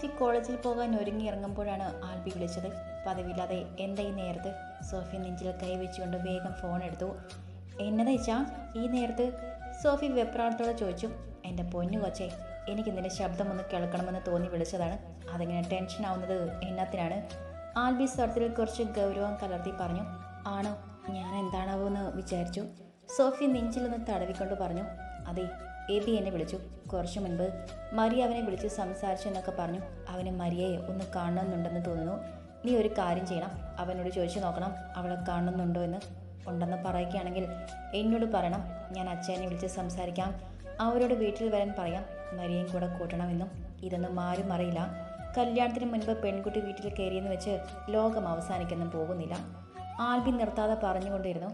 സോഫി കോളേജിൽ പോകാൻ ഒരുങ്ങി ഇറങ്ങുമ്പോഴാണ് ആൽബി വിളിച്ചത്. പതിവില്ലാതെ എന്താ ഈ നേരത്ത്? സോഫി നെഞ്ചിൽ കൈവച്ചുകൊണ്ട് വേഗം ഫോൺ എടുത്തു. എന്നതാ ഇച്ചാ ഈ നേരത്ത്? സോഫി വെപ്രാളത്തോടെ ചോദിച്ചു. എന്റെ പൊന്നു കൊച്ചേ എനിക്ക് നിന്റെ ശബ്ദം ഒന്ന് കേൾക്കണമെന്ന് തോന്നി വിളിച്ചതാണ്. അതിങ്ങനെ ടെൻഷൻ ആവുന്നത് എന്നത്തിനാണ് ആൽബി സ്വരത്തിൽ കുറച്ച് ഗൗരവം കലർത്തി പറഞ്ഞു. ആണോ? ഞാൻ എന്താണാവോ എന്ന് വിചാരിച്ചു. സോഫി നെഞ്ചിലൊന്ന് തടവിക്കൊണ്ട് പറഞ്ഞു. അതെ എബി എന്നെ വിളിച്ചു. കുറച്ചു മുൻപ് മരിയ അവനെ വിളിച്ച് സംസാരിച്ചു എന്നൊക്കെ പറഞ്ഞു. അവന് മരിയയെ ഒന്ന് കാണണമെന്നുണ്ടെന്ന് തോന്നുന്നു. നീ ഒരു കാര്യം ചെയ്യണം. അവനോട് ചോദിച്ചു നോക്കണം. അവളെ കാണുന്നുണ്ടോ എന്ന് ഉണ്ടെന്ന് പറയുകയാണെങ്കിൽ എന്നോട് പറയണം. ഞാൻ അച്ഛനെ വിളിച്ച് സംസാരിക്കാം. അവരോട് വീട്ടിൽ വരാൻ പറയാം. മരിയയും കൂടെ കൂട്ടണമെന്നും ഇതൊന്നും ആരും അറിയില്ല. കല്യാണത്തിന് മുൻപ് പെൺകുട്ടി വീട്ടിൽ കയറിയെന്ന് വെച്ച് ലോകം അവസാനിക്കൊന്നും പോകുന്നില്ല. ആൽബി നിർത്താതെ പറഞ്ഞുകൊണ്ടിരുന്നു.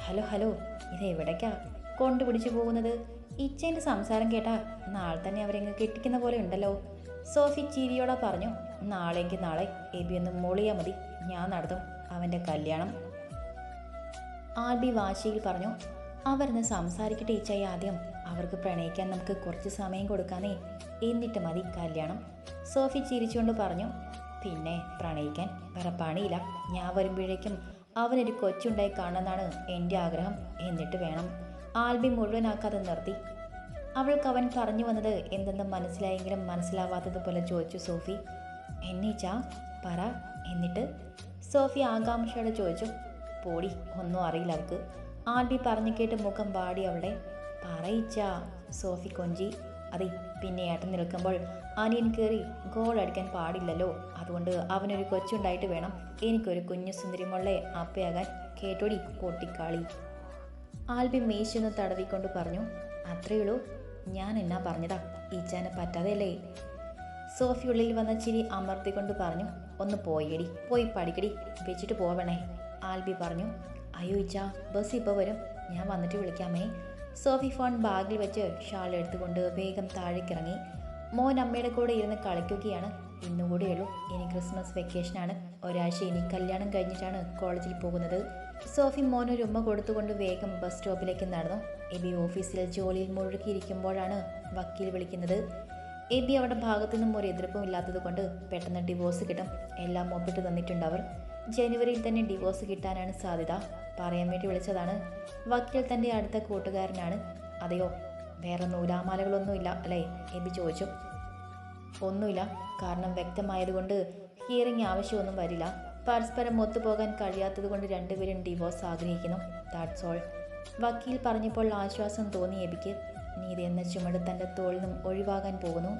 ഹലോ ഹലോ ഇത് എവിടേക്കാ കൊണ്ടുപിടിച്ചു പോകുന്നത്? ഇച്ചേന്റെ സംസാരം കേട്ടാൽ നാളെ തന്നെ അവരെങ്ങ് കെട്ടിക്കുന്ന പോലെ ഉണ്ടല്ലോ. സോഫി ചിരിയോടെ പറഞ്ഞു നാളെങ്കിൽ നാളെ എബി ഒന്ന് മോളിയാൽ മതി. ഞാൻ നടത്തും. അവന്റെ കല്യാണം. ആൽബി വാശിയിൽ പറഞ്ഞു അവരിന്ന് സംസാരിക്കട്ടെ ഈച്ചായി ആദ്യം. അവർക്ക് പ്രണയിക്കാൻ നമുക്ക് കുറച്ച് സമയം കൊടുക്കാനേ എന്നിട്ട് മതി കല്യാണം. സോഫി ചിരിച്ചുകൊണ്ട് പറഞ്ഞു പിന്നെ പ്രണയിക്കാൻ വേറെ പണിയില്ല. ഞാൻ വരുമ്പോഴേക്കും അവനൊരു കൊച്ചുണ്ടായി കാണണമെന്നാണ് എന്റെ ആഗ്രഹം. എന്നിട്ട് വേണം ആൽബി മുഴുവനാക്കാതെ നിർത്തി. അവൾക്ക് അവൻ പറഞ്ഞു വന്നത് എന്തെന്ന് മനസ്സിലായെങ്കിലും മനസ്സിലാവാത്തതുപോലെ ചോദിച്ചു സോഫി. എന്നീച്ചാ പറ എന്നിട്ട്? സോഫി ആകാംക്ഷയോടെ ചോദിച്ചു. പോടി ഒന്നും അറിയില്ല അവൾക്ക്. ആൽബി പറഞ്ഞു കേട്ട് മുഖം പാടി അവളെ. പറയിച്ചാ സോഫി കൊഞ്ചി. അതെ പിന്നെ ഏട്ടൻ നിൽക്കുമ്പോൾ അനിയൻ കയറി ഗോൾ അടിക്കാൻ പാടില്ലല്ലോ. അതുകൊണ്ട് അവനൊരു കൊച്ചുണ്ടായിട്ട് വേണം. എനിക്കൊരു കുഞ്ഞു സുന്ദരിമുള്ളെ അപ്പയാകാൻ. കേട്ടോടി പൊട്ടിക്കാളി. ആൽബി മേശൊന്ന് തടവിക്കൊണ്ട് പറഞ്ഞു അത്രയുള്ളൂ ഞാൻ എന്നാ പറഞ്ഞതാ? ഈച്ചാനെ പറ്റാതെയല്ലേ? സോഫി ഉള്ളിൽ വന്ന ചിരി അമർത്തിക്കൊണ്ട് പറഞ്ഞു ഒന്ന് പോയടി. പോയി പഠിക്കടി. വെച്ചിട്ട് പോവണേ. ആൽബി പറഞ്ഞു അയ്യോ ഇച്ച ബസ് ഇപ്പോൾ വരും. ഞാൻ വന്നിട്ട് വിളിക്കാമേ. സോഫി ഫോൺ ബാഗിൽ വെച്ച് ഷാൾ എടുത്തുകൊണ്ട് വേഗം താഴേക്കിറങ്ങി. മോൻ അമ്മയുടെ കൂടെ ഇരുന്ന് കളിക്കുകയാണ്. ഇന്നുകൂടെയുള്ളൂ ഇനി ക്രിസ്മസ് വെക്കേഷനാണ്. ഒരാഴ്ച ഇനി കല്യാണം കഴിഞ്ഞിട്ടാണ് കോളേജിൽ പോകുന്നത്. സോഫി മോനൊരു ഉമ്മ കൊടുത്തുകൊണ്ട് വേഗം ബസ് സ്റ്റോപ്പിലേക്ക് നടന്നു. എബി ഓഫീസിൽ ജോലിയിൽ മുഴുകിയിരിക്കുമ്പോഴാണ് വക്കീൽ വിളിക്കുന്നത്. എബി അവരുടെ ഭാഗത്തു നിന്നും ഒരു എതിർപ്പും ഇല്ലാത്തത് കൊണ്ട് പെട്ടെന്ന് ഡിവോഴ്സ് കിട്ടും. എല്ലാം ഒപ്പിട്ട് തന്നിട്ടുണ്ട് അവർ. ജനുവരിയിൽ തന്നെ ഡിവോഴ്സ് കിട്ടാനാണ് സാധ്യത. പറയാൻ വേണ്ടി വിളിച്ചതാണ്. വക്കീൽ തന്റെ അടുത്ത കൂട്ടുകാരനാണ്. അതെയോ? വേറെ നൂലാമാലകളൊന്നുമില്ല അല്ലേ? എബി ചോദിച്ചു. ഒന്നുമില്ല. കാരണം വ്യക്തമായതുകൊണ്ട് ഹിയറിംഗ് ആവശ്യമൊന്നും വരില്ല. പരസ്പരം ഒത്തുപോകാൻ കഴിയാത്തത് കൊണ്ട് രണ്ടുപേരും ഡിവോഴ്സ് ആഗ്രഹിക്കുന്നു. ദാറ്റ്സ് ഓൾ വക്കീൽ പറഞ്ഞപ്പോൾ ആശ്വാസം തോന്നി എബിക്ക്. നീതി എന്ന ചുമട് തന്റെ തോളിൽ നിന്നും ഒഴിവാകാൻ പോകുന്നു.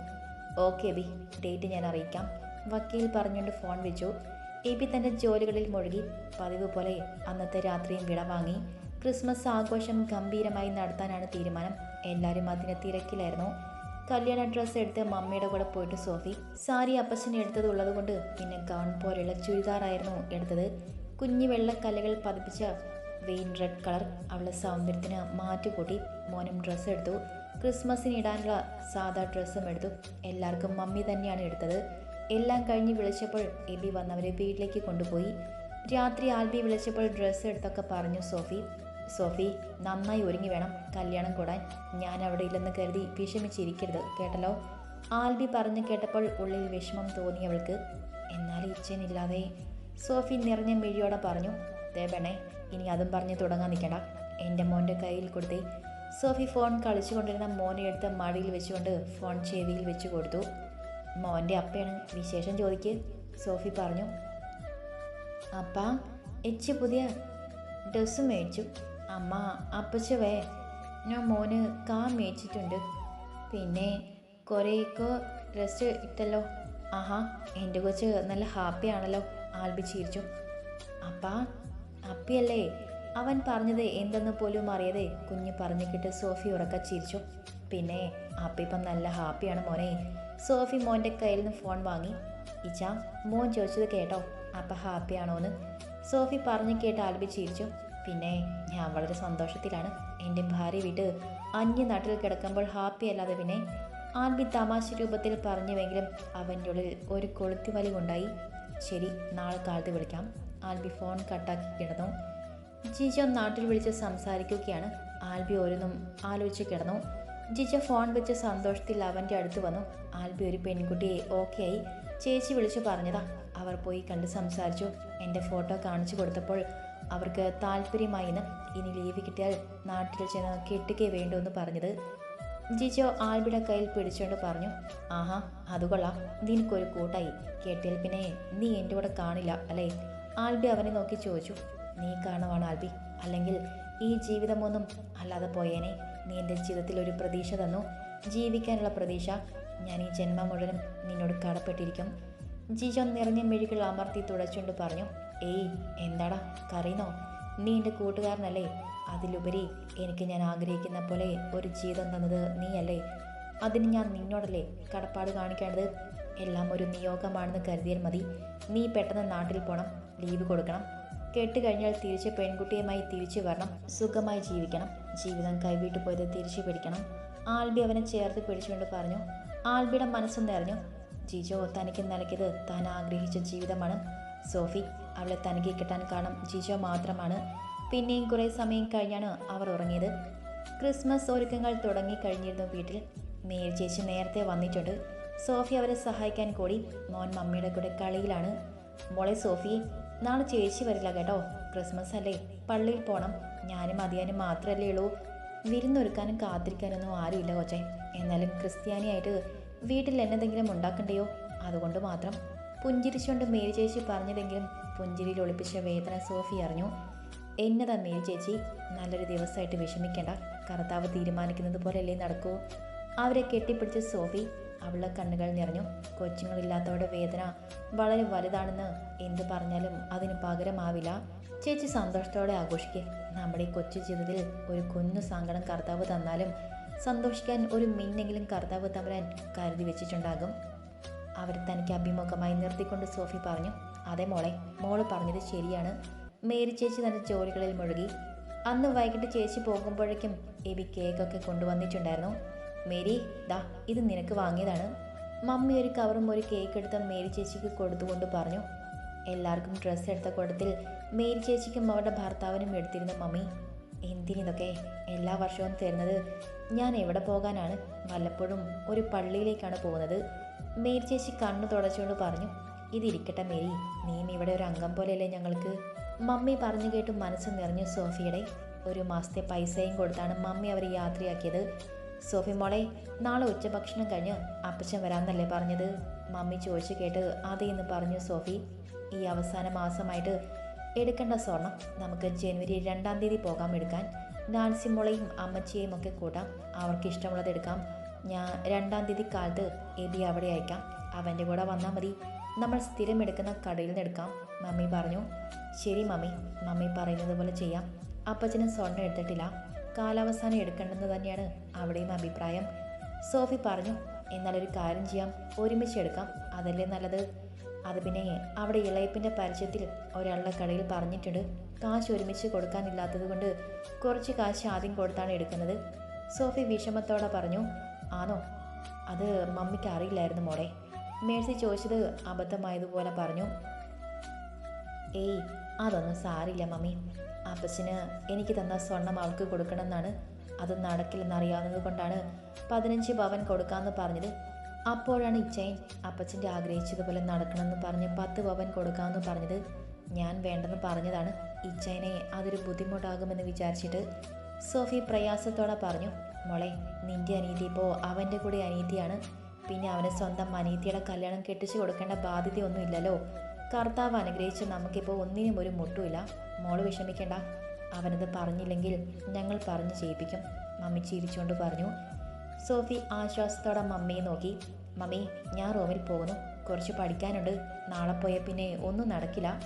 Okay AB. ഡേറ്റ് ഞാൻ അറിയിക്കാം. വക്കീൽ പറഞ്ഞുകൊണ്ട് ഫോൺ വെച്ചു. എബി തന്റെ ജോലികളിൽ മുഴുകി. പതിവ് പോലെ അന്നത്തെ രാത്രിയും വിട വാങ്ങി. ക്രിസ്മസ് ആഘോഷം ഗംഭീരമായി നടത്താനാണ് തീരുമാനം. എല്ലാവരും അതിന് തിരക്കിലായിരുന്നു. കല്യാണ ഡ്രസ്സ് എടുത്ത് മമ്മിയുടെ കൂടെ പോയിട്ട് സോഫി സാരി അപ്പച്ചന് എടുത്തത് ഉള്ളതുകൊണ്ട് പിന്നെ ഗൗൺ പോലെയുള്ള ചുരിദാറായിരുന്നു എടുത്തത്. കുഞ്ഞു വെള്ളക്കല്ലുകൾ പതിപ്പിച്ച വെയിൻ റെഡ് കളർ അവളുടെ സൗന്ദര്യത്തിന് മാറ്റുകൂട്ടി മോനും ഡ്രസ്സ് എടുത്തു. ക്രിസ്മസിന് ഇടാനുള്ള സാധാ ഡ്രസ്സും എടുത്തു. എല്ലാവർക്കും മമ്മി തന്നെയാണ് എടുത്തത്. എല്ലാം കഴിഞ്ഞ് വിളിച്ചപ്പോൾ എബി വന്നവരെ വീട്ടിലേക്ക് കൊണ്ടുപോയി. രാത്രി ആൽബി വിളിച്ചപ്പോൾ ഡ്രസ്സ് എടുത്തൊക്കെ പറഞ്ഞു സോഫി. സോഫി നന്നായി ഒരുങ്ങി വേണം കല്യാണം കൂടാൻ. ഞാൻ അവിടെ ഇല്ലെന്ന് കരുതി വിഷമിച്ചിരിക്കരുത് കേട്ടല്ലോ? ആൽബി പറഞ്ഞു കേട്ടപ്പോൾ ഉള്ളിൽ വിഷമം തോന്നി അവൾക്ക് എന്നാൽ ഇച്ഛനില്ലാതെ. സോഫി നിറഞ്ഞ മിഴിയോടെ പറഞ്ഞു ദേ പെണ്ണേ ഇനി അതും പറഞ്ഞ് തുടങ്ങാൻ നിൽക്കണ്ട. എന്റെ മോന്റെ കയ്യിൽ കൊടുത്തേ. സോഫി ഫോൺ കളിച്ചുകൊണ്ടിരുന്ന മോനെ എടുത്ത് മടിയിൽ വെച്ചുകൊണ്ട് ഫോൺ ചെവിയിൽ വെച്ച് കൊടുത്തു. മോന്റെ അപ്പയാണ് വിശേഷം ചോദിക്ക്. സോഫി പറഞ്ഞു അപ്പ എച്ച് പുതിയ ഡ്രസ്സും മേടിച്ചു. അമ്മ അപ്പച്ചവേ ഞാൻ മോന് കാ മേച്ചിട്ടുണ്ട് പിന്നെ കുറേയൊക്കെ റെസ്റ്റ് ഇട്ടല്ലോ. ആഹാ എന്റെ കൊച്ച് നല്ല ഹാപ്പി ആണല്ലോ. ആൽബി ചിരിച്ചു. അപ്പാ അപ്പിയല്ലേ അവൻ പറഞ്ഞത് എന്തെന്ന് പോലും അറിയാതെ കുഞ്ഞ് പറഞ്ഞു കിട്ട് സോഫി ഉറക്ക ചിരിച്ചു. പിന്നെ അപ്പ അപ്പിപ്പം നല്ല ഹാപ്പിയാണ് മോനെ. സോഫി മോന്റെ കയ്യിൽ നിന്ന് ഫോൺ വാങ്ങി. ഇച്ച മോൻ ചോദിച്ചത് കേട്ടോ അപ്പ ഹാപ്പിയാണോന്ന് സോഫി പറഞ്ഞു കേട്ട് ആൽബി ചിരിച്ചു. പിന്നെ ഞാൻ വളരെ സന്തോഷത്തിലാണ്. എന്റെ ഭാര്യ വിട്ട് അന്യനാട്ടിൽ കിടക്കുമ്പോൾ ഹാപ്പി അല്ലാതെ പിന്നെ ആൽബി തമാശ രൂപത്തിൽ പറഞ്ഞുവെങ്കിലും അവന്റെ ഉള്ളിൽ ഒരു കൊളുത്തി വലിവുണ്ടായി ശരി നാളെ കാലത്ത് വിളിക്കാം. ആൽബി ഫോൺ കട്ടാക്കി കിടന്നു. ജിജോ നാട്ടിൽ വിളിച്ച് സംസാരിക്കുകയാണ്. ആൽബി ഓരോന്നും ആലോചിച്ച് കിടന്നു. ജിജ ഫോൺ വെച്ച് സന്തോഷത്തിൽ അവന്റെ അടുത്ത് വന്നു. ആൽബി ഒരു പെൺകുട്ടിയെ ഓക്കെ ആയി ചേച്ചി വിളിച്ചു പറഞ്ഞതാ. അവർ പോയി കണ്ട് സംസാരിച്ചു. എന്റെ ഫോട്ടോ കാണിച്ചു കൊടുത്തപ്പോൾ അവർക്ക് താല്പര്യമായിന്ന് ഇനി ലീവ് കിട്ടിയാൽ നാട്ടിൽ ചെന്ന് കെട്ടിക്കേ വേണ്ടു എന്ന് പറഞ്ഞത് ജിജോ ആൽബിയുടെ കയ്യിൽ പിടിച്ചുകൊണ്ട് പറഞ്ഞു ആഹാ അത് കൊള്ളാം. നിനക്കൊരു കൂട്ടായി. കെട്ടിയാൽ പിന്നെ നീ എന്റെ കൂടെ കാണില്ല അല്ലേ? ആൽബി അവനെ നോക്കി ചോദിച്ചു നീ കാണുവാണ് ആൽബി? അല്ലെങ്കിൽ ഈ ജീവിതമൊന്നും അല്ലാതെ പോയേനെ. നീ എന്റെ ജീവിതത്തിൽ ഒരു പ്രതീക്ഷ തന്നു. ജീവിക്കാനുള്ള പ്രതീക്ഷ ഞാൻ ഈ ജന്മം മുഴുവനും നിന്നോട് കടപ്പെട്ടിരിക്കും. ജിജോ നിറഞ്ഞ മെഴുകൾ അമർത്തി തുടച്ചുകൊണ്ട് പറഞ്ഞു ഏയ് എന്താടാ? കറിയുന്നോ നീ എന്റെ കൂട്ടുകാരനല്ലേ? അതിലുപരി എനിക്ക് ഞാൻ ആഗ്രഹിക്കുന്ന പോലെ ഒരു ജീവിതം തന്നത് നീയല്ലേ? അതിന് ഞാൻ നിന്നോടല്ലേ കടപ്പാട് കാണിക്കേണ്ടത്? എല്ലാം ഒരു നിയോഗമാണെന്ന് കരുതിയാൽ മതി. നീ പെട്ടെന്ന് നാട്ടിൽ പോകണം ലീവ് കൊടുക്കണം. കേട്ട് കഴിഞ്ഞാൽ തിരിച്ച് പെൺകുട്ടിയുമായി തിരിച്ചു വരണം. സുഖമായി ജീവിക്കണം. ജീവിതം കൈവിട്ട് പോയത് തിരിച്ചു പിടിക്കണം. ആൽബി അവനെ ചേർത്ത് പിടിച്ചുകൊണ്ട് പറഞ്ഞു. ആൽബിയുടെ മനസ്സ് നിറഞ്ഞു. ജിജോ തനിക്ക് നൽകിയത് താൻ ആഗ്രഹിച്ച ജീവിതമാണ്. സോഫി അവളെ തനിക്ക് കിട്ടാൻ കാരണം ജിജോ മാത്രമാണ്. പിന്നെയും കുറേ സമയം കഴിഞ്ഞാണ് അവർ ഉറങ്ങിയത്. ക്രിസ്മസ് ഒരുക്കങ്ങൾ തുടങ്ങി കഴിഞ്ഞിരുന്നു വീട്ടിൽ. മേരി ചേച്ചി നേരത്തെ വന്നിട്ടുണ്ട്. സോഫി അവരെ സഹായിക്കാൻ കൂടി. മോൻ മമ്മിയുടെ കൂടെ കളിയിലാണ്. മോളെ സോഫി നാളെ ചേച്ചി വരില്ല കേട്ടോ. ക്രിസ്മസ് അല്ലേ? പള്ളിയിൽ പോകണം ഞാനും അതിയാനും മാത്രമല്ലേ ഉള്ളൂ. വിരുന്നൊരുക്കാനും കാത്തിരിക്കാനൊന്നും ആരുമില്ല കൊച്ചെ. എന്നാലും ക്രിസ്ത്യാനിയായിട്ട് വീട്ടിൽ എന്നെന്തെങ്കിലും ഉണ്ടാക്കണ്ടയോ? അതുകൊണ്ട് മാത്രം. പുഞ്ചിരിച്ചുകൊണ്ട് മേരി ചേച്ചി പറഞ്ഞതെങ്കിലും പുഞ്ചിരിയിൽ ഒളിപ്പിച്ച വേദന സോഫി അറിഞ്ഞു. എന്നെ മേരി ചേച്ചി നല്ലൊരു ദിവസമായിട്ട് വിഷമിക്കേണ്ട. കർത്താവ് തീരുമാനിക്കുന്നത് പോലെയല്ലേ നടക്കൂ. അവരെ കെട്ടിപ്പിടിച്ച സോഫി അവളെ കണ്ണുകൾ നിറഞ്ഞു. കൊച്ചുങ്ങളില്ലാത്തവരുടെ വേദന വളരെ വലുതാണെന്ന് എന്ത് പറഞ്ഞാലും അതിന് പകരമാവില്ല. ചേച്ചി സന്തോഷത്തോടെ ആഘോഷിക്കുക നമ്മുടെ കൊച്ചു ജീവിതത്തിൽ ഒരു കുഞ്ഞു സങ്കടം കർത്താവ് തന്നാലും സന്തോഷിക്കാൻ ഒരു മിന്നെങ്കിലും കർത്താവ് തമ്പരാൻ കരുതി വെച്ചിട്ടുണ്ടാകും. അവർ തനിക്ക് അഭിമുഖമായി നിർത്തിക്കൊണ്ട് സോഫി പറഞ്ഞു. അതെ മോളെ മോൾ പറഞ്ഞത് ശരിയാണ്. മേരി ചേച്ചി തന്റെ ജോലികളിൽ മുഴുകി. അന്ന് വൈകിട്ട് ചേച്ചി പോകുമ്പോഴേക്കും എബി കേക്കൊക്കെ കൊണ്ടുവന്നിട്ടുണ്ടായിരുന്നു. മേരി ദാ ഇത് നിനക്ക് വാങ്ങിയതാണ്. മമ്മി ഒരു കവറും ഒരു കേക്ക് എടുത്ത മേരി ചേച്ചിക്ക് കൊടുത്തുകൊണ്ട് പറഞ്ഞു എല്ലാവർക്കും ഡ്രസ്സ് എടുത്ത കൂട്ടത്തിൽ മേരി ചേച്ചിക്കും അവരുടെ ഭർത്താവിനും എടുത്തിരുന്ന മമ്മി. എന്തിനിതൊക്കെ? എല്ലാ വർഷവും തരുന്നത് ഞാൻ എവിടെ പോകാനാണ്? വല്ലപ്പോഴും ഒരു പള്ളിയിലേക്കാണ് പോകുന്നത്. മേരി ചേച്ചി കണ്ണു തുടച്ചുകൊണ്ട് പറഞ്ഞു ഇതിരിക്കട്ടെ മേരി. നീയും ഇവിടെ ഒരു അംഗം പോലെയല്ലേ ഞങ്ങൾക്ക്? മമ്മി പറഞ്ഞു കേട്ട് മനസ്സ് നിറഞ്ഞു സോഫിയുടെ. ഒരു മാസത്തെ പൈസയും കൊടുത്താണ് മമ്മി അവരെ യാത്രയാക്കിയത്. സോഫി മോളെ നാളെ ഉച്ചഭക്ഷണം കഴിഞ്ഞ് അപ്പച്ചൻ വരാമെന്നല്ലേ പറഞ്ഞത്? മമ്മി ചോദിച്ചു കേട്ട് അതേ എന്ന് പറഞ്ഞു സോഫി. ഈ അവസാന മാസമായിട്ട് എടുക്കേണ്ട സ്വർണം നമുക്ക് ജനുവരി രണ്ടാം തീയതി പോകാം എടുക്കാൻ. നാൻസി മോളെയും അമ്മച്ചിയെയും ഒക്കെ കൂട്ടാം. അവർക്ക് ഇഷ്ടമുള്ളത് എടുക്കാം. ഞാൻ രണ്ടാം തീയതി കാലത്ത് എബി അവിടെ അയക്കാം. അവന്റെ കൂടെ വന്നാൽ മതി. നമ്മൾ സ്ഥിരം എടുക്കുന്ന കടയിൽ നിന്ന് എടുക്കാം. മമ്മി പറഞ്ഞു ശരി മമ്മി മമ്മി പറയുന്നത് പോലെ ചെയ്യാം. അപ്പച്ചനും സ്വർണം എടുത്തിട്ടില്ല. കാലാവസാനം എടുക്കേണ്ടെന്ന് തന്നെയാണ് അവിടെയും അഭിപ്രായം. സോഫി പറഞ്ഞു എന്നാലൊരു കാര്യം ചെയ്യാം. ഒരുമിച്ച് എടുക്കാം. അതല്ലേ നല്ലത്? അത് പിന്നെ അവിടെ ഇളയപ്പിന്റെ പരസ്യത്തിൽ ഒരാളുടെ കടയിൽ പറഞ്ഞിട്ടുണ്ട് കാശ് ഒരുമിച്ച് കൊടുക്കാനില്ലാത്തത് കൊണ്ട് കുറച്ച് കാശ് ആദ്യം കൊടുത്താണ് എടുക്കുന്നത്. സോഫി വിഷമത്തോടെ പറഞ്ഞു ആണോ അത് മമ്മിക്ക് അറിയില്ലായിരുന്നു മോളെ. മേഴ്സി ചോദിച്ചത് അബദ്ധമായതുപോലെ പറഞ്ഞു. ഏയ് അതൊന്നും സാരില്ല മമ്മി. അപ്പച്ചന് എനിക്ക് തന്ന സ്വർണം അവൾക്ക് കൊടുക്കണമെന്നാണ്. അത് നടക്കില്ലെന്നറിയാവുന്നത് കൊണ്ടാണ് പതിനഞ്ച് പവൻ കൊടുക്കാമെന്ന് പറഞ്ഞത്. അപ്പോഴാണ് ഇച്ചൈൻ അപ്പച്ചന്റെ ആഗ്രഹിച്ചതുപോലെ നടക്കണമെന്ന് പറഞ്ഞ് പത്ത് പവൻ കൊടുക്കാമെന്ന് പറഞ്ഞത്. ഞാൻ വേണ്ടെന്ന് പറഞ്ഞതാണ്. ഇച്ചൈനെ അതൊരു ബുദ്ധിമുട്ടാകുമെന്ന് വിചാരിച്ചിട്ട് സോഫി പ്രയാസത്തോടെ പറഞ്ഞു മോളെ നിന്റെ അനീതി ഇപ്പോൾ അവന്റെ കൂടെ അനീതിയാണ്. പിന്നെ അവന് സ്വന്തം അനീതിയുടെ കല്യാണം കെട്ടിച്ചു കൊടുക്കേണ്ട ബാധ്യതയൊന്നുമില്ലല്ലോ. കർത്താവ് അനുഗ്രഹിച്ച് നമുക്കിപ്പോൾ ഒന്നിനും ഒരു മുട്ടുമില്ല. മോൾ വിഷമിക്കേണ്ട. അവനത് പറഞ്ഞില്ലെങ്കിൽ ഞങ്ങൾ പറഞ്ഞു ചെയ്യിപ്പിക്കും. മമ്മി ചിരിച്ചുകൊണ്ട് പറഞ്ഞു. സോഫി ആശ്വാസത്തോടെ മമ്മിയെ നോക്കി. മമ്മി ഞാൻ റൂമിൽ പോകുന്നു. കുറച്ച് പഠിക്കാനുണ്ട്. നാളെ പോയ പിന്നെ ഒന്നും നടക്കില്ല.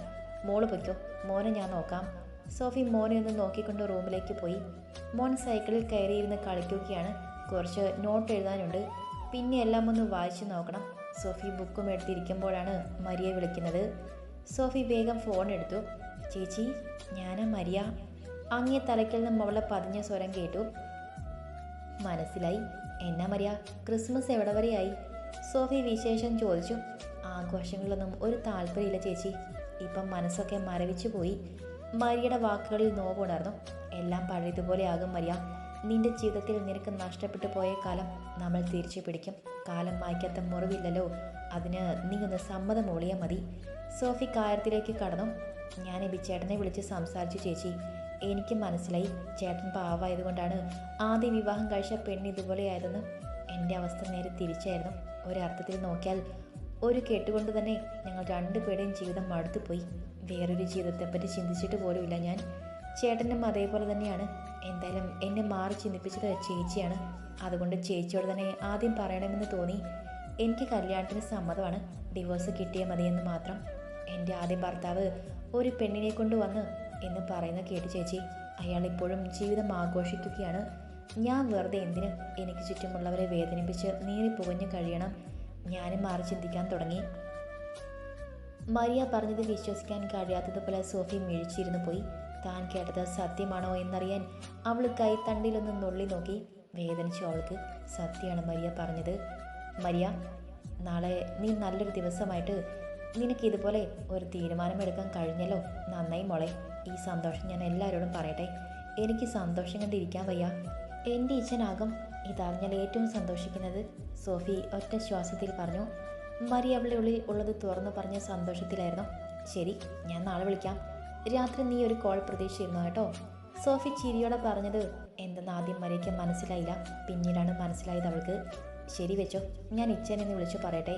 മോൾ പൊയ്ക്കോ. മോനെ ഞാൻ നോക്കാം. സോഫി മോനെ ഒന്ന് നോക്കിക്കൊണ്ട് റൂമിലേക്ക് പോയി. മോൻ സൈക്കിളിൽ കയറിയിരുന്ന് കളിക്കുകയാണ്. കുറച്ച് നോട്ട് എഴുതാനുണ്ട് പിന്നെ എല്ലാം ഒന്ന് വായിച്ചു നോക്കണം. സോഫി ബുക്കും എടുത്തിരിക്കുമ്പോഴാണ് മരിയെ വിളിക്കുന്നത്. സോഫി വേഗം ഫോൺ എടുത്തു. ചേച്ചി ഞാനാ മരിയ. അങ്ങേ തലയ്ക്കിൽ നിന്നും അവളെ പതിഞ്ഞ സ്വരം കേട്ടു. മനസ്സിലായി. എന്നാ മരിയ ക്രിസ്മസ് എവിടെ വരെയായി സോഫി വിശേഷം ചോദിച്ചു. ആഘോഷങ്ങളിലൊന്നും ഒരു താല്പര്യമില്ല ചേച്ചി. ഇപ്പം മനസ്സൊക്കെ മരവിച്ചു പോയി. മരിയുടെ വാക്കുകളിൽ നോവുണർന്നു. എല്ലാം പഴയതുപോലെ ആകും മരിയ. നിന്റെ ജീവിതത്തിൽ നിനക്ക് നഷ്ടപ്പെട്ടു പോയ കാലം നമ്മൾ തിരിച്ചു പിടിക്കും. കാലം മായ്ക്കാത്ത മുറിവില്ലല്ലോ. അതിന് നീ ഒന്ന് സമ്മതം ഒളിയാൽ മതി. സോഫി കാര്യത്തിലേക്ക് കടന്നു. ഞാൻ എബി ചേട്ടനെ വിളിച്ച് സംസാരിച്ചു ചേച്ചി. എനിക്ക് മനസ്സിലായി ചേട്ടൻ പാവായതുകൊണ്ടാണ് ആദ്യ വിവാഹം കഴിച്ച പെണ്ണ് ഇതുപോലെയായിരുന്നു എന്റെ അവസ്ഥ നേരെ തിരിച്ചായിരുന്നു. ഒരർത്ഥത്തിൽ നോക്കിയാൽ ഒരു കേട്ടുകൊണ്ട് തന്നെ ഞങ്ങൾ രണ്ടുപേരുടെയും ജീവിതം മടുത്തുപോയി. വേറൊരു ജീവിതത്തെപ്പറ്റി ചിന്തിച്ചിട്ട് പോലുമില്ല ഞാൻ. ചേട്ടനും അതേപോലെ തന്നെയാണ്. എന്തായാലും എന്നെ മാറി ചിന്തിപ്പിച്ചത് ചേച്ചിയാണ്. അതുകൊണ്ട് ചേച്ചിയോട് തന്നെ ആദ്യം പറയണമെന്ന് തോന്നി. എനിക്ക് കല്യാണത്തിന് സമ്മതമാണ്. ഡിവോഴ്സ് കിട്ടിയാൽ മതിയെന്ന് മാത്രം. എന്റെ ആദ്യ ഭർത്താവ് ഒരു പെണ്ണിനെ കൊണ്ട് വന്ന് എന്ന് പറയുന്ന കേട്ട് ചേച്ചി. അയാൾ ഇപ്പോഴും ജീവിതം ആഘോഷിക്കുകയാണ്. ഞാൻ വെറുതെ എന്തിന് എനിക്ക് ചുറ്റുമുള്ളവരെ വേദനിപ്പിച്ച് നീറി പുകഞ്ഞു കഴിയണം? ഞാനും മാറി ചിന്തിക്കാൻ തുടങ്ങി. മരിയ പറഞ്ഞത് വിശ്വസിക്കാൻ കഴിയാത്തതുപോലെ സോഫി മിഴിച്ചിരുന്നു പോയി. താൻ കേട്ടത് സത്യമാണോ എന്നറിയാൻ അവൾ കൈത്തണ്ടിലൊന്ന് നുള്ളി നോക്കി വേദനിച്ചു അവൾക്ക്. സത്യമാണ് മരിയ പറഞ്ഞത്. മരിയ നാളെ നീ നല്ലൊരു ദിവസമായിട്ട് നിനക്ക് ഇതുപോലെ ഒരു തീരുമാനമെടുക്കാൻ കഴിഞ്ഞല്ലോ. നന്നായി മോളെ. ഈ സന്തോഷം ഞാൻ എല്ലാവരോടും പറയട്ടെ. എനിക്ക് സന്തോഷം കണ്ടിരിക്കാൻ വയ്യ. എന്റെ ഇച്ഛനാകും ഇതറിഞ്ഞാൽ ഏറ്റവും സന്തോഷിക്കുന്നത്. സോഫി ഒറ്റ ശ്വാസത്തിൽ പറഞ്ഞു. മരി അവളുടെ ഉള്ളിൽ ഉള്ളത് തുറന്നു പറഞ്ഞ സന്തോഷത്തിലായിരുന്നു. ശരി ഞാൻ നാളെ വിളിക്കാം. രാത്രി നീ ഒരു കോൾ പ്രതീക്ഷിച്ചിരുന്നു കേട്ടോ? സോഫി ചിരിയോടെ പറഞ്ഞത് എന്തെന്ന് ആദ്യം മരിയയ്ക്ക് മനസ്സിലായില്ല. പിന്നീടാണ് മനസ്സിലായത് അവൾക്ക്. ശരി വെച്ചോ ഞാൻ ഇച്ഛനെന്ന് വിളിച്ചു പറയട്ടെ.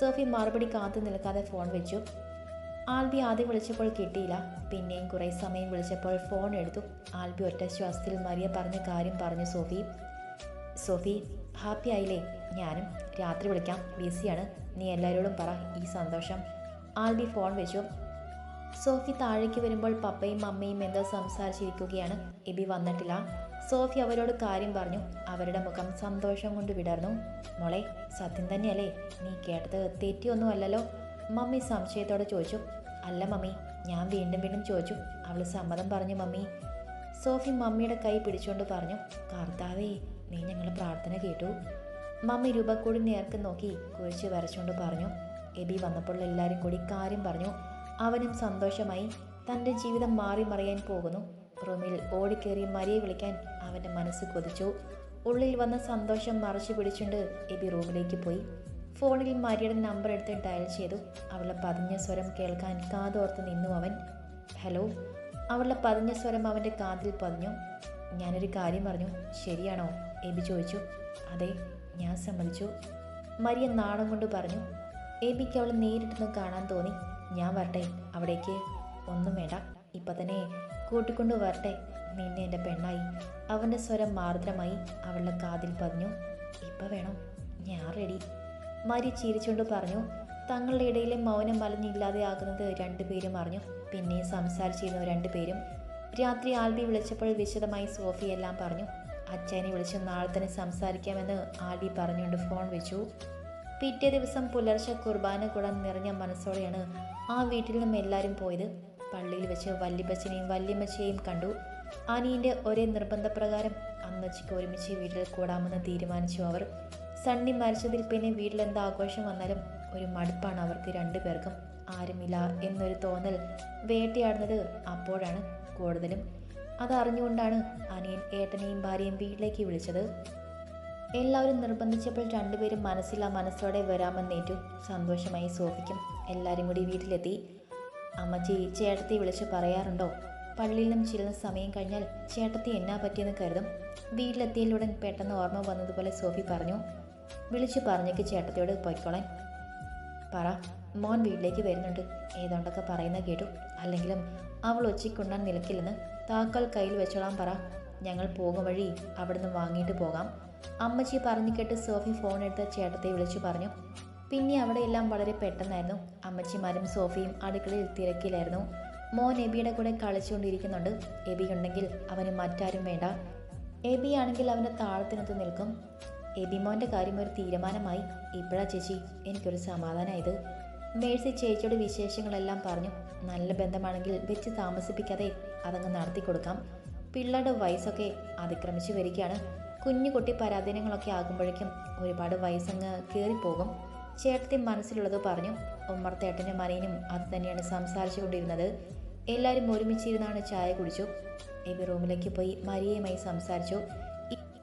സോഫി മറുപടി കാത്തു നിൽക്കാതെ ഫോൺ വെച്ചു. ആൽബി ആദ്യം വിളിച്ചപ്പോൾ കിട്ടിയില്ല. പിന്നെയും കുറേ സമയം വിളിച്ചപ്പോൾ ഫോൺ എടുത്തു. ആൽബി ഒറ്റ ശ്വാസത്തിൽ മരിയ പറഞ്ഞ കാര്യം പറഞ്ഞു സോഫി. സോഫി ഹാപ്പി ആയില്ലേ? ഞാനും. രാത്രി വിളിക്കാം. ബിസിയാണ്. നീ എല്ലാവരോടും പറ. ഈ സന്തോഷം. ആൽബി ഫോൺ വെച്ചു. സോഫി താഴേക്ക് വരുമ്പോൾ പപ്പയും അമ്മയും എന്തോ സംസാരിച്ചിരിക്കുകയാണ്. എബി വന്നിട്ടില്ല. സോഫി അവരോട് കാര്യം പറഞ്ഞു. അവരുടെ മുഖം സന്തോഷം കൊണ്ട് വിടർന്നു. മോളെ സത്യം തന്നെയല്ലേ? നീ കേട്ടത് തെറ്റിയൊന്നും അല്ലല്ലോ മമ്മി സംശയത്തോടെ ചോദിച്ചു. അല്ല മമ്മി ഞാൻ വീണ്ടും വീണ്ടും ചോദിച്ചു. അവൾ സമ്മതം പറഞ്ഞു മമ്മി. സോഫി മമ്മിയുടെ കൈ പിടിച്ചുകൊണ്ട് പറഞ്ഞു. കർത്താവേ നീ ഞങ്ങളുടെ പ്രാർത്ഥന കേട്ടു. മമ്മി രൂപക്കൂടി നേർക്ക് നോക്കി കുഴിച്ച് വരച്ചുകൊണ്ട് പറഞ്ഞു. എബി വന്നപ്പോൾ എല്ലാവരും കൂടി കാര്യം പറഞ്ഞു. അവനും സന്തോഷമായി തന്റെ ജീവിതം മാറി മറിയാൻ പോകുന്നു. റൂമിൽ ഓടിക്കേറി മരിയെ വിളിക്കാൻ അവന്റെ മനസ്സ് കൊതിച്ചു. ഉള്ളിൽ വന്ന സന്തോഷം മറച്ചു പിടിച്ചുകൊണ്ട് എബി റൂമിലേക്ക് പോയി. ഫോണിൽ മരിയുടെ നമ്പർ എടുത്ത് ഡയൽ ചെയ്തു. അവളുടെ പതിഞ്ഞ സ്വരം കേൾക്കാൻ കാതോർത്ത് നിന്നു അവൻ. ഹലോ അവളുടെ പതിഞ്ഞ സ്വരം അവന്റെ കാതിൽ പതിഞ്ഞു. ഞാനൊരു കാര്യം പറഞ്ഞു. ശരിയാണോ? എബി ചോദിച്ചു. അതെ ഞാൻ സമ്മതിച്ചു. മരിയ നാണം കൊണ്ട് പറഞ്ഞു. എബിക്ക് അവൾ നേരിട്ടൊന്ന് കാണാൻ തോന്നി. ഞാൻ വരട്ടെ അവിടേക്ക് ഒന്നും വേണ്ട. ഇപ്പം തന്നെ കൂട്ടിക്കൊണ്ട് വരട്ടെ നിന്നെ എന്റെ പെണ്ണായി. അവന്റെ സ്വരം മാർദ്രമായി അവളുടെ കാതിൽ പറഞ്ഞു ഇപ്പം വേണം ഞാൻ റെഡി മരി ചിരിച്ചുകൊണ്ട് പറഞ്ഞു തങ്ങളുടെ ഇടയിലെ മൗനം മലഞ്ഞില്ലാതെയാകുന്നത് രണ്ടുപേരും അറിഞ്ഞു. പിന്നെയും സംസാരിച്ചിരുന്നു രണ്ടുപേരും രാത്രി ആൽബി വിളിച്ചപ്പോൾ വിശദമായി സോഫി എല്ലാം പറഞ്ഞു. അച്ഛനെ വിളിച്ച് നാളെ തന്നെ സംസാരിക്കാമെന്ന് ആൽബി പറഞ്ഞുകൊണ്ട് ഫോൺ വെച്ചു. പിറ്റേ ദിവസം പുലർച്ചെ കുർബാന കൂടാൻ നിറഞ്ഞ മനസ്സോടെയാണ് ആ വീട്ടിൽ നിന്നും എല്ലാവരും പോയത്. പള്ളിയിൽ വെച്ച് വല്യപ്പച്ചനെയും വല്യമ്മച്ചയെയും കണ്ടു. അനിയന്റെ ഒരേ നിർബന്ധപ്രകാരം അമ്മച്ചിക്ക് ഒരുമിച്ച് വീട്ടിൽ കൂടാമെന്ന് തീരുമാനിച്ചു അവർ. സണ്ണി മരിച്ചതിൽ പിന്നെ വീട്ടിൽ എന്ത് ആഘോഷം വന്നാലും ഒരു മടുപ്പാണ് അവർക്ക് രണ്ടുപേർക്കും ആരുമില്ല എന്നൊരു തോന്നൽ വേട്ടയാടുന്നത് അപ്പോഴാണ് കൂടുതലും. അതറിഞ്ഞുകൊണ്ടാണ് അനിയൻ ഏട്ടനെയും ഭാര്യയും വീട്ടിലേക്ക് വിളിച്ചത്. എല്ലാവരും നിർബന്ധിച്ചപ്പോൾ രണ്ടുപേരും മനസ്സില്ല മനസ്സോടെ വരാമെന്നേറ്റു. സന്തോഷമായി സോഫിക്കും എല്ലാവരും കൂടി വീട്ടിലെത്തി. അമ്മച്ചി ചേട്ടത്തി വിളിച്ച് പറയാറുണ്ടോ? പള്ളിയിൽ നിന്നും ചില്ലുന്ന സമയം കഴിഞ്ഞാൽ ചേട്ടത്തി എന്നാ പറ്റിയെന്ന് കരുതും. വീട്ടിലെത്തിയതിലുടൻ പെട്ടെന്ന് ഓർമ്മ വന്നതുപോലെ സോഫി പറഞ്ഞു. വിളിച്ചു പറഞ്ഞേക്ക് ചേട്ടത്തിയോട് പൊയ്ക്കോളാൻ. പറ മോൻ വീട്ടിലേക്ക് വരുന്നുണ്ട്. ഏതാണ്ടൊക്കെ പറയുന്ന കേട്ടു. അല്ലെങ്കിലും അവൾ ഒച്ചയ്ക്കുണ്ണാൻ നിലക്കില്ലെന്ന് താക്കോൽ കയ്യിൽ വെച്ചോളാം പറ. ഞങ്ങൾ പോകും വഴി അവിടുന്ന് വാങ്ങിയിട്ട് പോകാം. അമ്മച്ചി പറഞ്ഞു കേട്ട് സോഫി ഫോൺ ചേട്ടത്തെ വിളിച്ചു പറഞ്ഞു. പിന്നെ അവിടെയെല്ലാം വളരെ പെട്ടെന്നായിരുന്നു. അമ്മച്ചിമാരും സോഫിയും അടുക്കളയിൽ തിരക്കിലായിരുന്നു. മോൻ എബിയുടെ കൂടെ കളിച്ചുകൊണ്ടിരിക്കുന്നുണ്ട്. എബി ഉണ്ടെങ്കിൽ അവന് മറ്റാരും വേണ്ട. എബി ആണെങ്കിൽ അവന്റെ താളത്തിനൊത്ത് നിൽക്കും. എബി മോന്റെ കാര്യം ഒരു തീരുമാനമായി. ഇപ്പോഴാ ചേച്ചി എനിക്കൊരു സമാധാനമായത് മേഴ്സി ചേച്ചിയുടെ വിശേഷങ്ങളെല്ലാം പറഞ്ഞു. നല്ല ബന്ധമാണെങ്കിൽ വെച്ച് താമസിപ്പിക്കാതെ അതങ്ങ് നടത്തി കൊടുക്കാം പിള്ളേരുടെ വയസ്സൊക്കെ അതിക്രമിച്ചു വരികയാണ്. കുഞ്ഞു കുട്ടി പരാധീനങ്ങളൊക്കെ ആകുമ്പോഴേക്കും ഒരുപാട് വയസ്സങ്ങ് കയറിപ്പോകും ചേട്ടത്തി മനസ്സിലുള്ളത് പറഞ്ഞു ഉമ്മർത്തേട്ടനും മനീനും അത് തന്നെയാണ് സംസാരിച്ചു കൊണ്ടിരുന്നത് എല്ലാവരും ഒരുമിച്ചിരുന്നാണ് ചായ കുടിച്ചു. എബി റൂമിലേക്ക് പോയി മരിയയുമായി സംസാരിച്ചു.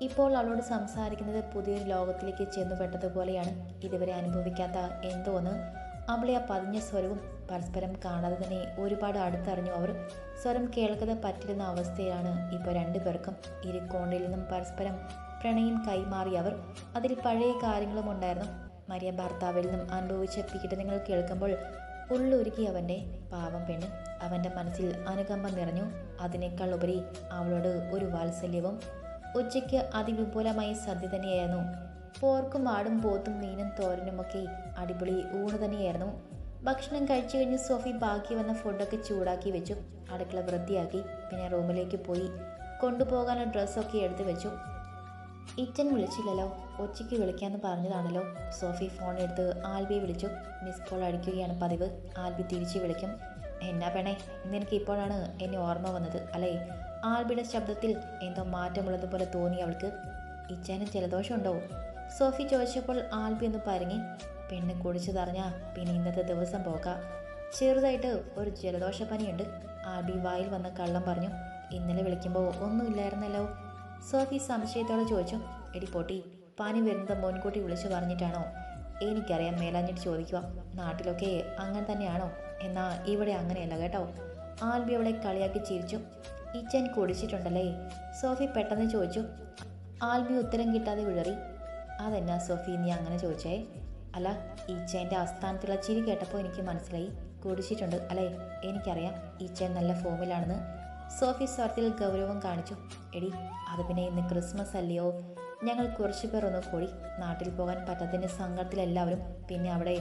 ഇപ്പോൾ അവളോട് സംസാരിക്കുന്നത് പുതിയൊരു ലോകത്തിലേക്ക് ചെന്നുപെട്ടതുപോലെയാണ് ഇതുവരെ അനുഭവിക്കാത്ത എന്തോന്ന്. അവളെ ആ പതിഞ്ഞ സ്വരവും പരസ്പരം കാണാതെ തന്നെ ഒരുപാട് അടുത്തറിഞ്ഞു. അവർ സ്വരം കേൾക്കാതെ പറ്റിരുന്ന അവസ്ഥയിലാണ് ഇപ്പോൾ രണ്ടുപേർക്കും ഇരു കോണിൽ നിന്നും പരസ്പരം പ്രണയം കൈമാറി. അവർ അതിൽ പഴയ കാര്യങ്ങളും ഉണ്ടായിരുന്നു. മരിയ ഭർത്താവിൽ നിന്നും അനുഭവിച്ച പീഡനങ്ങൾ കേൾക്കുമ്പോൾ ഉള്ളൊരുക്കി അവന്റെ പാവം പെണ്ണ് അവന്റെ മനസ്സിൽ അനുകമ്പ നിറഞ്ഞു. അതിനേക്കാൾ ഉപരി അവളോട് ഒരു വാത്സല്യവും ഉച്ചയ്ക്ക് അതിവിപുലമായ സദ്യ തന്നെയായിരുന്നു. പോർക്കും ആടും പോത്തും മീനും തോരനുമൊക്കെ അടിപൊളി ഊണ് തന്നെയായിരുന്നു. ഭക്ഷണം കഴിച്ചു കഴിഞ്ഞ് സോഫി ബാക്കി വന്ന ഫുഡൊക്കെ ചൂടാക്കി വെച്ചു. അടുക്കള വൃത്തിയാക്കി. പിന്നെ റൂമിലേക്ക് പോയി. കൊണ്ടുപോകാനുള്ള ഡ്രസ്സൊക്കെ എടുത്തു വെച്ചു. ഇച്ചൻ വിളിച്ചില്ലല്ലോ. ഉച്ചയ്ക്ക് വിളിക്കാമെന്ന് പറഞ്ഞതാണല്ലോ. സോഫി ഫോൺ എടുത്ത് ആൽബിയെ വിളിച്ചു. മിസ് കോൾ അടിക്കുകയാണ് പതിവ്. ആൽബി തിരിച്ചു വിളിക്കും. എന്നാ പെണേ നിനക്ക് ഇപ്പോഴാണ് എന്നെ ഓർമ്മ വന്നത് അല്ലേ? ആൽബിയുടെ ശബ്ദത്തിൽ എന്തോ മാറ്റമുള്ളതുപോലെ തോന്നി അവൾക്ക്. ഇച്ചാനും ജലദോഷമുണ്ടോ? സോഫി ചോദിച്ചപ്പോൾ ആൽബി ഒന്ന് പരങ്ങി. പെണ്ണ് കുടിച്ചതറിഞ്ഞാ പിന്നെ ഇന്നത്തെ ദിവസം പോകാം ചെറുതായിട്ട് ഒരു ജലദോഷപ്പനിയുണ്ട്. ആബി വായിൽ വന്ന കള്ളം പറഞ്ഞു. ഇന്നലെ വിളിക്കുമ്പോൾ ഒന്നുമില്ലായിരുന്നല്ലോ സോഫി സംശയത്തോടെ ചോദിച്ചു. എടി പൊട്ടി പനി വരുന്നത് മുൻകൂട്ടി വിളിച്ചു പറഞ്ഞിട്ടാണോ? എനിക്കറിയാം മേലാഞ്ഞിട്ട് ചോദിക്കുക. നാട്ടിലൊക്കെ അങ്ങനെ തന്നെയാണോ? എന്നാ ഇവിടെ അങ്ങനെയല്ല കേട്ടോ. ആൽബി അവളെ കളിയാക്കി ചിരിച്ചു. ഇച്ചൻ കുടിച്ചിട്ടുണ്ടല്ലേ? സോഫി പെട്ടെന്ന് ചോദിച്ചു. ആൽബി ഉത്തരം കിട്ടാതെ വിഴറി അതെന്നാ സോഫി നീ അങ്ങനെ ചോദിച്ചേ? അല്ല ഈച്ചേന്റെ ആസ്ഥാനത്തുള്ള ചിരി കേട്ടപ്പോൾ എനിക്ക് മനസ്സിലായി. കുടിച്ചിട്ടുണ്ട്. അല്ലേ? എനിക്കറിയാം ഈച്ചൻ നല്ല ഫോമിലാണെന്ന്. സോഫി സ്വർത്തിൽ ഗൗരവം കാണിച്ചു. എടി അത് പിന്നെ ഇന്ന് ക്രിസ്മസ് അല്ലയോ? ഞങ്ങൾ കുറച്ച് പേർ ഒന്ന് കൂടി. നാട്ടിൽ പോകാൻ പറ്റാത്തതിന്റെ സങ്കടത്തിലെല്ലാവരും പിന്നെ അവിടെ.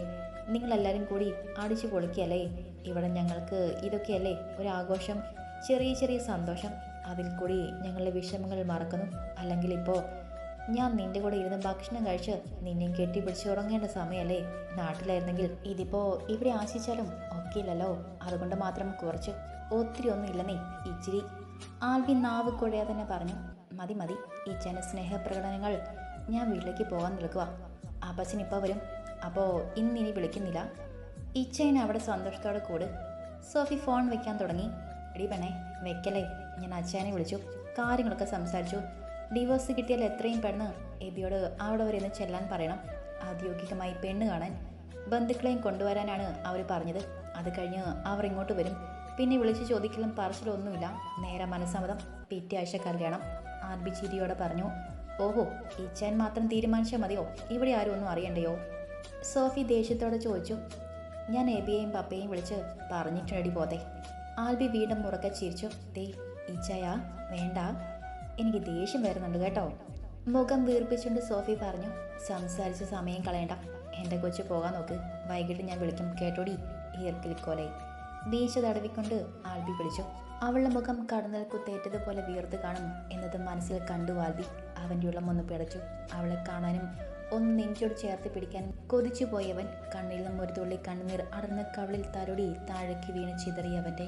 നിങ്ങളെല്ലാവരും കൂടി അടിച്ചു പൊളിക്കുകയല്ലേ ഇവിടെ ഞങ്ങൾക്ക് ഇതൊക്കെയല്ലേ ഒരു ചെറിയ ചെറിയ സന്തോഷം. അതിൽ കൂടി ഞങ്ങളുടെ വിഷമങ്ങൾ മറക്കുന്നു. അല്ലെങ്കിൽ ഇപ്പോൾ ഞാൻ നിന്റെ കൂടെ ഇരുന്ന് ഭക്ഷണം കഴിച്ച് നിന്നെയും കെട്ടിപ്പിടിച്ച് ഉറങ്ങേണ്ട സമയമല്ലേ? നാട്ടിലായിരുന്നെങ്കിൽ ഇതിപ്പോ ഇവിടെ ആശിച്ചാലും ഒക്കെ ഇല്ലല്ലോ അതുകൊണ്ട് മാത്രം കുറച്ച് ഒത്തിരി ഒന്നും ഇല്ലെന്നേ ഇച്ചിരി ആൽവി നാവ് കുഴയാ തന്നെ പറഞ്ഞു. മതി മതി. ഈച്ചേന്റെ സ്നേഹപ്രകടനങ്ങൾ ഞാൻ വീട്ടിലേക്ക് പോകാൻ നിൽക്കുക അപ്പച്ചൻ ഇപ്പോൾ വരും. അപ്പോൾ ഇന്നിനി വിളിക്കുന്നില്ല. ഇച്ചയൻ അവിടെ സന്തോഷത്തോടെ കൂട്. സോഫി ഫോൺ വെക്കാൻ തുടങ്ങി. എടി പെണ്ണേ വെക്കലേ ഞാൻ അച്ചായനെ വിളിച്ചു. കാര്യങ്ങളൊക്കെ സംസാരിച്ചു. ഡിവോഴ്സ് കിട്ടിയാൽ എത്രയും പെണ്ണ് എബിയോട് അവിടെ വരെ ഒന്ന് ചെല്ലാൻ പറയണം. ഔദ്യോഗികമായി പെണ്ണ് കാണാൻ ബന്ധുക്കളെയും കൊണ്ടുവരാനാണ് അവർ പറഞ്ഞത്. അത് കഴിഞ്ഞ് അവർ ഇങ്ങോട്ട് വരും. പിന്നെ വിളിച്ച് ചോദിക്കലും പറച്ചിലൊന്നുമില്ല നേരെ മനസ്സമ്മതം. പിറ്റേ ആഴ്ച കല്യാണം. ആർ ബി ചിരിയോടെ പറഞ്ഞു ഓഹോ ഇച്ചാൻ മാത്രം തീരുമാനിച്ചാൽ മതിയോ? ഇവിടെ ആരും ഒന്നും അറിയണ്ടയോ? സോഫി ദേഷ്യത്തോടെ ചോദിച്ചു ഞാൻ എബിയെയും പപ്പയെയും വിളിച്ച് പറഞ്ഞിട്ടുണ്ടടി പോതെ ആൽബി വീണ്ടും മുറക്കെ ചിരിച്ചു ദേ ഇച്ചായ വേണ്ട. എനിക്ക് ദേഷ്യം വരുന്നുണ്ട് കേട്ടോ. മുഖം വീർപ്പിച്ചുകൊണ്ട് സോഫി പറഞ്ഞു സംസാരിച്ച് സമയം കളയണ്ട. എന്റെ കൊച്ചു പോകാൻ നോക്ക്. വൈകിട്ട് ഞാൻ വിളിക്കും. കേട്ടോടി? ഈർക്കിലിക്കോലെ ബീച്ച് തടവിക്കൊണ്ട് ആൽബി വിളിച്ചു അവളുടെ മുഖം കടന്നൽ കുത്തേറ്റതുപോലെ വീർത്ത് കാണും എന്നത് മനസ്സിൽ കണ്ടു ആൽബി. അവന്റെ ഉള്ളം ഒന്ന് പിടച്ചു. അവളെ കാണാനും ഒന്ന് നെഞ്ചോട് ചേർത്ത് പിടിക്കാനും കൊതിച്ചു പോയവൻ കണ്ണിൽ നിന്നും ഒരു തുള്ളി കണ്ണുനീർ അടർന്ന് കവളിൽ തരുടി താഴേക്ക് വീണ് ചിതറിയവന്റെ